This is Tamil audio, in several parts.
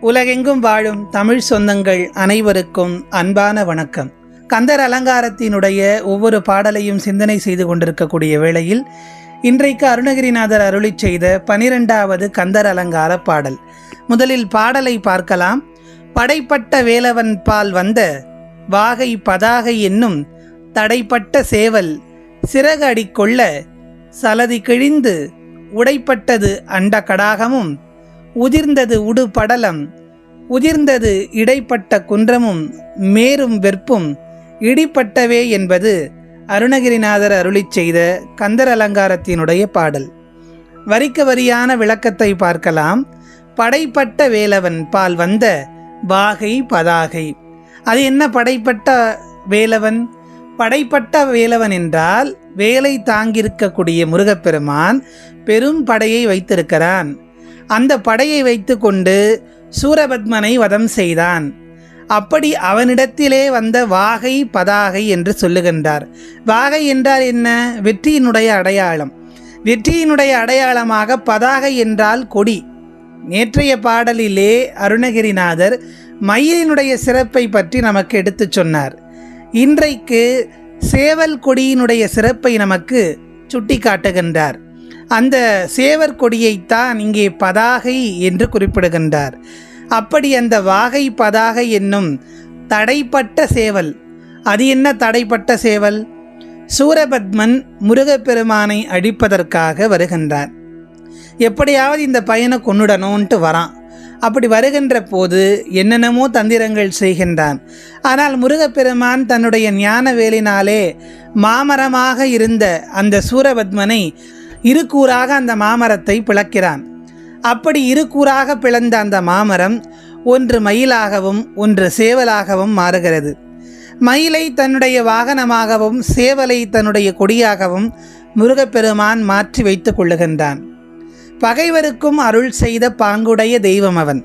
உலகெங்கும் வாழும் தமிழ் சொந்தங்கள் அனைவருக்கும் அன்பான வணக்கம். கந்தர் அலங்காரத்தினுடைய ஒவ்வொரு பாடலையும் சிந்தனை செய்து கொண்டிருக்கக்கூடிய வேளையில் இன்றைக்கு அருணகிரிநாதர் அருளிச் செய்த பனிரெண்டாவது கந்தர் அலங்கார பாடல். முதலில் பாடலை பார்க்கலாம். படைப்பட்ட வேலவன் பால் வந்த வாகை பதாகை என்னும் தடைப்பட்ட சேவல் சிறகு அடிக்கொள்ள சலதி கிழிந்து உடைப்பட்டது அண்ட கடாகமும் உதிர்ந்தது உடு படலம் உதிர்ந்தது இடைப்பட்ட குன்றமும் மேரும் வெற்பும் இடிப்பட்டவே என்பது அருணகிரிநாதர் அருளிச் செய்த கந்தர் அலங்காரத்தினுடைய பாடல். வரிக்க வரியான விளக்கத்தை பார்க்கலாம். படைப்பட்ட வேலவன் பால் வந்த பாகை பதாகை. அது என்ன படைப்பட்ட வேலவன்? படைப்பட்ட வேலவன் என்றால் வேலை தாங்கியிருக்கக்கூடிய முருகப்பெருமான் பெரும் படையை வைத்திருக்கிறான். அந்த படையை வைத்துக்கொண்டு சூரபத்மனை வதம் செய்தான். அப்படி அவனிடத்திலே வந்த வாகை பதாகை என்று சொல்லுகின்றார். வாகை என்றால் என்ன? வெற்றியினுடைய அடையாளம். வெற்றியினுடைய அடையாளமாக பதாகை என்றால் கொடி. நேற்றைய பாடலிலே அருணகிரிநாதர் மயிலினுடைய சிறப்பை பற்றி நமக்கு எடுத்துச் சொன்னார். இன்றைக்கு சேவல் கொடியினுடைய சிறப்பை நமக்கு சுட்டி காட்டுகின்றார் அந்த சேவர் கொடியைத்தான் இங்கே பதாகை என்று குறிப்பிடுகின்றார். அப்படி அந்த வாகை பதாகை என்னும் தடைப்பட்ட சேவல் அது என்ன தடைப்பட்ட சேவல்? சூரபத்மன் முருகப்பெருமானை அழிப்பதற்காக வருகின்றார். எப்படியாவது இந்த பையனை கொண்டுடணும்ன்ட்டு வரான். அப்படி வருகின்ற போது என்னென்னமோ தந்திரங்கள் செய்கின்றான். ஆனால் முருகப்பெருமான் தன்னுடைய ஞான வேலினாலே மாமரமாக இருந்த அந்த சூரபத்மனை இருக்கூறாக அந்த மாமரத்தை பிளக்கிறான். அப்படி இருக்கூறாக பிளந்த அந்த மாமரம் ஒன்று மயிலாகவும் ஒன்று சேவலாகவும் மாறுகிறது. மயிலை தன்னுடைய வாகனமாகவும் சேவலை தன்னுடைய கொடியாகவும் முருகப்பெருமான் மாற்றி வைத்துக் கொள்ளுகின்றான். பகைவருக்கும் அருள் செய்த பாங்குடைய தெய்வம் அவன்.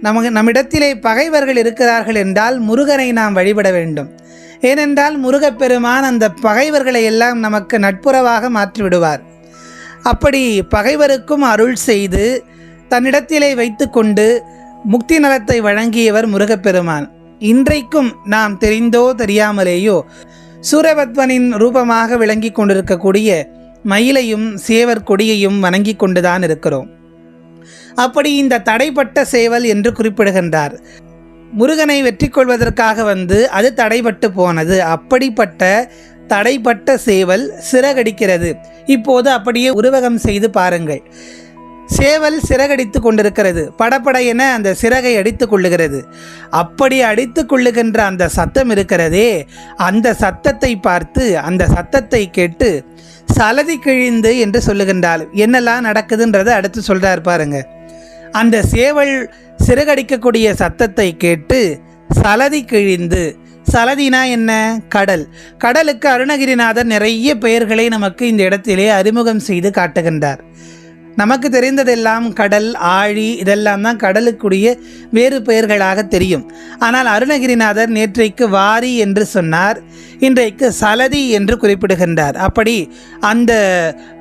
நமக்கு நம்மிடத்திலே பகைவர்கள் இருக்கிறார்கள் என்றால் முருகனை நாம் வழிபட வேண்டும். ஏனென்றால் முருகப்பெருமான் அந்த பகைவர்களை எல்லாம் நமக்கு நட்புறவாக மாற்றிவிடுவார். அப்படி பகைவருக்கும் அருள் செய்து தன்னிடத்திலே வைத்துக்கொண்டு முக்தி நலத்தை வழங்கியவர் முருகப்பெருமான். இன்றைக்கும் நாம் தெரிந்தோ தெரியாமலேயோ சூரபத்மனின் ரூபமாக விளங்கி கொண்டிருக்கக்கூடிய மயிலையும் சேவர் கொடியையும் வணங்கி கொண்டுதான் இருக்கிறோம். அப்படி இந்த தடைப்பட்ட சேவல் என்று குறிப்பிடுகின்றார். முருகனை வெற்றி கொள்வதற்காக வந்து அது தடைபட்டு போனது. அப்படிப்பட்ட தடைப்பட்ட சேவல் சிறகடிக்கிறது. இப்போது அப்படியே உருவகம் செய்து பாருங்கள். சேவல் சிறகடித்து கொண்டிருக்கிறது. படப்படையென அந்த சிறகை அடித்து கொள்ளுகிறது. அப்படி அடித்து கொள்ளுகின்ற அந்த சத்தம் இருக்கிறதே. அந்த சத்தத்தை பார்த்து அந்த சத்தத்தை கேட்டு சலதி கிழிந்து என்று சொல்லுகின்றாள். என்னெல்லாம் நடக்குதுன்றதை அடுத்து சொல்கிறார் பாருங்க. அந்த சேவல் சிறகடிக்கக்கூடிய சத்தத்தை கேட்டு சலதி கிழிந்து சலதினா என்ன? கடல். கடலுக்கு அருணகிரிநாதர் நிறைய பெயர்களை நமக்கு இந்த இடத்திலே அறிமுகம் செய்து காட்டுகின்றார். நமக்கு தெரிந்ததெல்லாம் கடல் ஆழி இதெல்லாம் தான் கடலுக்குரிய வேறு பெயர்களாக தெரியும். ஆனால் அருணகிரிநாதர் நேற்றைக்கு வாரி என்று சொன்னார் இன்றைக்கு சலதி என்று குறிப்பிடுகின்றார். அப்படி அந்த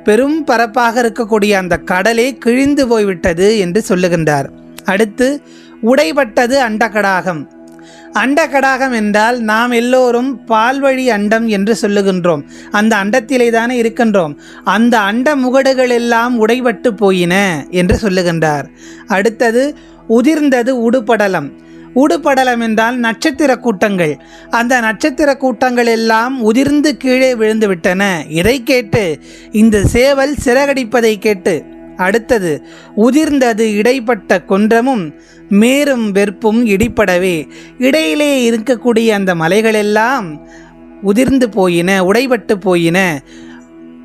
பெரும் பரப்பாக இருக்கக்கூடிய அந்த கடலே கிழிந்து போய்விட்டது என்று சொல்லுகின்றார். அடுத்து உடைபட்டது அண்டகடாகம். அண்டகடாகம் என்றால் நாம் எல்லோரும் பால்வழி அண்டம் என்று சொல்லுகின்றோம். அந்த அண்டத்திலே தானே இருக்கின்றோம். அந்த அண்ட முகடுகள் எல்லாம் உடைபட்டு போயின என்று சொல்லுகின்றார். அடுத்தது உதிர்ந்தது உடுபடலம். உடுபடலம் என்றால் நட்சத்திர கூட்டங்கள். அந்த நட்சத்திர கூட்டங்கள் எல்லாம் உதிர்ந்து கீழே விழுந்து விட்டன இதை கேட்டு இந்த சேவல் சிறகடிப்பதை கேட்டு அடுத்தது உதிர்ந்தது இடைப்பட்ட குன்றமும் மேரும் வெறுப்பும் இடிப்படவே இடையிலே இருக்கக்கூடிய அந்த மலைகளெல்லாம் உதிர்ந்து போயின உடைபட்டு போயின.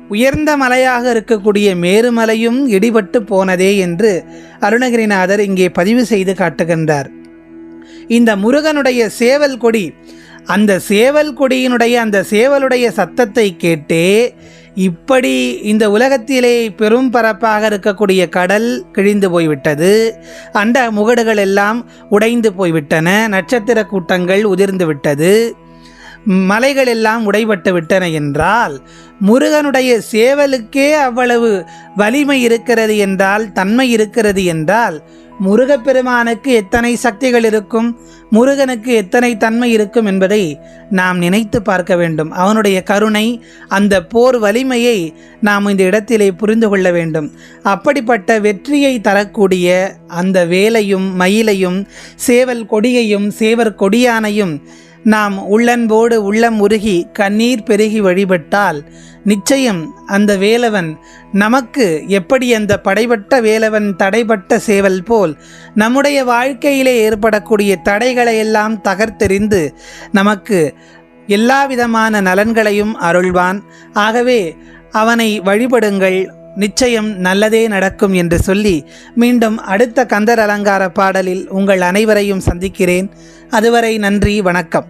உயர்ந்த மலையாக இருக்கக்கூடிய மேருமலையும் இடிபட்டு போனதே என்று அருணகிரிநாதர் இங்கே பதிவு செய்து காட்டுகின்றார். இந்த முருகனுடைய சேவல் கொடி அந்த சேவல் கொடியினுடைய அந்த சேவலுடைய சத்தத்தை கேட்டே இப்படி இந்த உலகத்திலே பெரும் பரப்பாக இருக்கக்கூடிய கடல் கிழிந்து போய்விட்டது. அண்ட முகடுகள் எல்லாம் உடைந்து போய்விட்டன. நட்சத்திர கூட்டங்கள் உதிர்ந்து விட்டது. மலைகள் எல்லாம் உடைபட்டு விட்டன என்றால் முருகனுடைய சேவலுக்கே அவ்வளவு வலிமை இருக்கிறது என்றால் தன்மை இருக்கிறது என்றால் முருகப்பெருமானுக்கு எத்தனை சக்திகள் இருக்கும் முருகனுக்கு எத்தனை தன்மை இருக்கும் என்பதை நாம் நினைத்து பார்க்க வேண்டும். அவனுடைய கருணை அந்த போர் வலிமையை நாம் இந்த இடத்திலே புரிந்து கொள்ள வேண்டும். அப்படிப்பட்ட வெற்றியை தரக்கூடிய அந்த வேலையும் மயிலையும் சேவல் கொடியையும் சேவர் கொடியானையும் நாம் உள்ளன்போடு உள்ளம் உருகி கண்ணீர் பெருகி வழிபட்டால் நிச்சயம் அந்த வேலவன் நமக்கு எப்படி அந்த படைபட்ட வேலவன் தடைபட்ட சேவல் போல் நம்முடைய வாழ்க்கையிலே ஏற்படக்கூடிய தடைகளை எல்லாம் தகர்த்தெறிந்து நமக்கு எல்லா விதமான நலன்களையும் அருள்வான். ஆகவே அவனை வழிபடுங்கள். நிச்சயம் நல்லதே நடக்கும் என்று சொல்லி மீண்டும் அடுத்த கந்தர் அலங்கார பாடலில் உங்கள் அனைவரையும் சந்திக்கிறேன். அதுவரை நன்றி வணக்கம்.